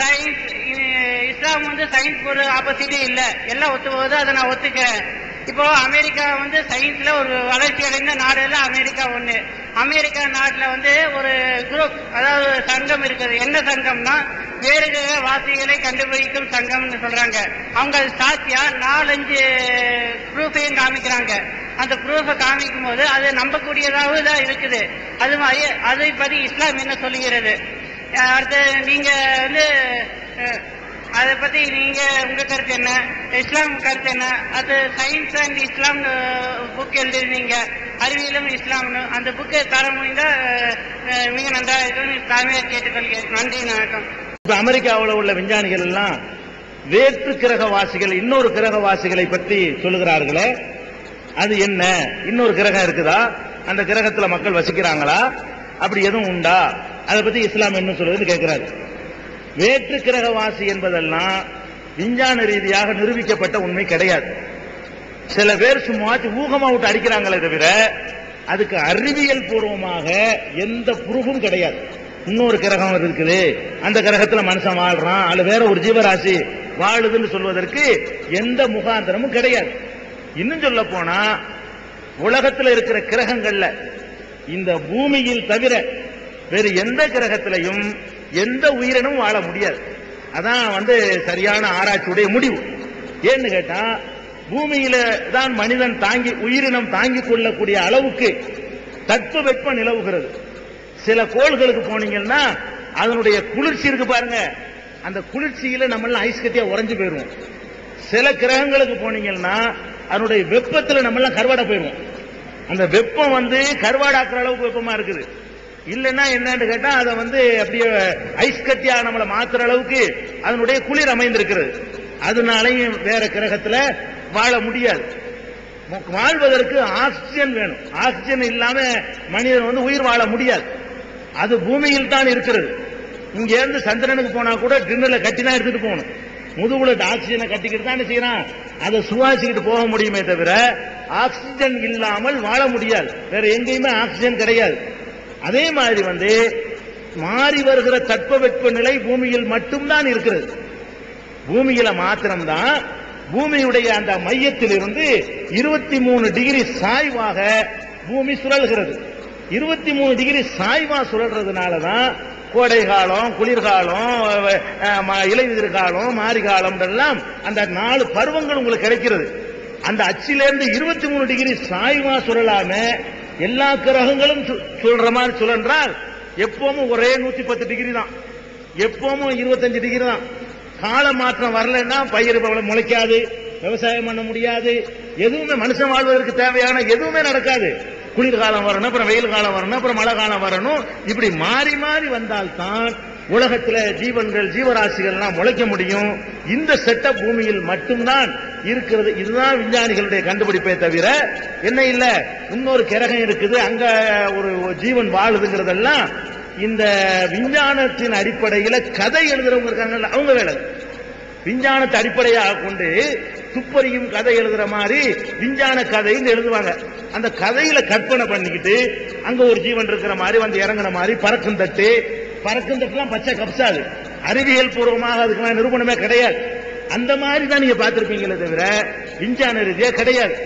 Science இஸ்லாம் வந்து science ஒரு ஆப்போசிட்டே இல்லை. எல்லாம் ஒத்து போகுது அதை நான் ஒத்துக்கிறேன். இப்போ அமெரிக்கா வந்து சயின்ஸ்ல ஒரு வளர்ச்சி அடைந்த நாடு எல்லாம் அமெரிக்கா ஒன்று அமெரிக்கா நாட்டுல வந்து ஒரு குரூப் அதாவது சங்கம் இருக்குது. என்ன சங்கம்னா வேறு கிரக வாசிகளை கண்டுபிடிக்கும் சங்கம்னு சொல்றாங்க. அவங்க சாத்தியா நாலஞ்சு குரூப்பையும் காமிக்கிறாங்க. அந்த ப்ரூஃபை காமிக்கும் போது அது நம்பக்கூடியதாக தான் இருக்குது. அது மாதிரி அதை பற்றி இஸ்லாம் என்ன சொல்லுகிறது? அடுத்து நீங்க வந்து அதை பத்தி நீங்க உங்க கருத்து என்ன? இஸ்லாம் கருத்து என்ன? அது சயின்ஸ் அண்ட் இஸ்லாம் புக் எழுதிருந்தீங்க அறிவியலும் இஸ்லாம்னு. அந்த புக்கை தர முடிந்தா மிக நன்றாக இருக்கும்னு தாழ்மையாக கேட்டுக்கொள்கிறேன் நன்றி வணக்கம். இப்ப அமெரிக்காவில் உள்ள விஞ்ஞானிகள் எல்லாம் வேற்று கிரகவாசிகள் இன்னொரு கிரகவாசிகளை பற்றி சொல்லுகிறார்களே. அது என்ன? இன்னொரு கிரகம் இருக்குதா? அந்த கிரகத்துல மக்கள் வசிக்கிறாங்களா? அப்படி எதுவும் உண்டா? அதை பத்தி இஸ்லாம் என்ன சொல்லுதுன்னு கேட்கிறாரு வேற்று கிரகவாசி என்பதெல்லாம் விஞ்ஞான ரீதியாக நிரூபிக்கப்பட்ட உண்மை கிடையாது. சில பேர் சும்மாச்சு ஊகமா விட்டு அடிக்கிறாங்களே தவிர அதுக்கு அறிவியல் பூர்வமாக எந்த ப்ரூஃபும் கிடையாது. இன்னொரு கிரகம் இருக்குது. அந்த கிரகத்துல மனுஷன் வாழ்றான். அதுல வேற ஒரு ஜீவராசி வாழுதுன்னு சொல்வதற்கு எந்த முகாந்திரமும் கிடையாது. இன்னும் சொல்ல போனா உலகத்தில் இருக்கிற கிரகங்கள்ல இந்த பூமியில் தவிர வேறு எந்த கிரகத்திலையும் எந்த உயிரினமும் வாழ முடியாது. அதான் வந்து சரியான ஆராய்ச்சியுடைய முடிவு. ஏன்னு கேட்டா பூமியில தான் மனிதன் தாங்கி உயிரினம் தாங்கிக் கொள்ளக்கூடிய அளவுக்கு தட்பவெப்ப நிலவுகிறது. சில கோள்களுக்கு போனீங்கன்னா அதனுடைய குளிர்ச்சி இருக்கு பாருங்க. அந்த குளிர்ச்சியில நம்மளாம் ஐஸ் கட்டியா உறைஞ்சு போயிருவோம். சில கிரகங்களுக்கு போனீங்கன்னா அதனுடைய வெப்பத்துல நம்மளாம் கருவாடா போயிடுவோம். அந்த வெப்பம் வந்து கருவாடாக்குற அளவுக்கு வெப்பமா இருக்குது. இல்லைன்னா என்னன்னு கேட்டா அதை வந்து அப்படியே ஐஸ் கட்டியா நம்மளை மாத்துற அளவுக்கு அதனுடைய குளிர் அமைந்திருக்கிறது. அதனாலையும் வேற கிரகத்துல வாழ முடியாது. வாழ்வதற்கு ஆக்சிஜன் வேணும். ஆக்சிஜன் இல்லாம மனிதன் வந்து உயிர் வாழ முடியாது. அது பூமியில் தான் இருக்கிறது. இங்க இருந்து சந்திரனுக்கு போனா கூட டின்னர்ல கட்டி தான் எடுத்துட்டு போகணும். முதுகுல ஆக்சிஜனை கட்டிக்கிட்டு தான் செய்யறான். அதை சுவாசிக்கிட்டு போக முடியுமே தவிர ஆக்சிஜன் இல்லாமல் வாழ முடியாது. வேற எங்கேயுமே ஆக்சிஜன் கிடையாது. அதே மாதிரி வந்து மாறி வருகிற தட்பவெப்ப நிலை பூமியில் மட்டும்தான் இருக்கிறது. பூமியில மாத்திரம்தான் பூமியுடைய அந்த மையத்திலிருந்து இருபத்தி மூணு டிகிரி சாய்வாக பூமி சுழல்கிறது. இருபத்தி மூணு டிகிரி சாய்வா சுழல்றதுனால தான் கோடை காலம் குளிர்காலம் அஹ், இலையுதிர் காலம் மாரி காலம் எல்லாம் அந்த நாலு பருவங்கள் உங்களுக்கு கிடைக்கிறது. அந்த அச்சிலேருந்து இருபத்தி மூணு டிகிரி சாய்வா சுழலாம எல்லா கிரகங்களும் சு- சுழற மாதிரி சுழன்றால் எப்பவும் ஒரே நூத்தி பத்து டிகிரி தான். எப்பவும் இருபத்தஞ்சு டிகிரி தான். கால மாற்றம் வரலைன்னா பயிர் முளைக்காது விவசாயம் பண்ண முடியாது எதுவுமே மனுஷன் வாழ்வதற்கு தேவையான எதுவுமே நடக்காது. குளிர்காலம் வரணும் அப்புறம் வெயில் காலம் வரணும் அப்புறம் மழை காலம் வரணும். இப்படி மாறி மாறி வந்தால்தான் உலகத்துல ஜீவன்கள் ஜீவராசிகள்லாம் முளைக்க முடியும். இந்த செட்டப் பூமியில் மட்டும்தான் இருக்கிறது. இதுதான் விஞ்ஞானிகளுடைய கண்டுபிடிப்பே தவிர என்ன இல்ல. இன்னொரு கிரகம் இருக்குது. அங்க ஒரு ஜீவன் வாழுதுங்கிறதெல்லாம் இந்த விஞ்ஞானத்தின் அடிப்படையில கதை எழுதுறவங்க இருக்காங்கல்ல அவங்க வேலை. விஞ்ஞானத்தை அடிப்படையாக கொண்டு துப்பறியும் கதை எழுதுற மாதிரி விஞ்ஞான கதைன்னு எழுதுவாங்க. அந்த கதையில கற்பனை பண்ணிக்கிட்டு அங்க ஒரு ஜீவன் இருக்கிற மாதிரி வந்து இறங்குற மாதிரி பறக்கும் தட்டு. பறக்கும் தட்டுலாம் பச்சை கப்சாது. அறிவியல் பூர்வமாக அதுக்கெல்லாம் நிரூபணமே கிடையாது. அந்த மாதிரி தான் நீங்க பார்த்திருப்பீங்களே தவிர விஞ்ஞான ரீதியா கிடையாது.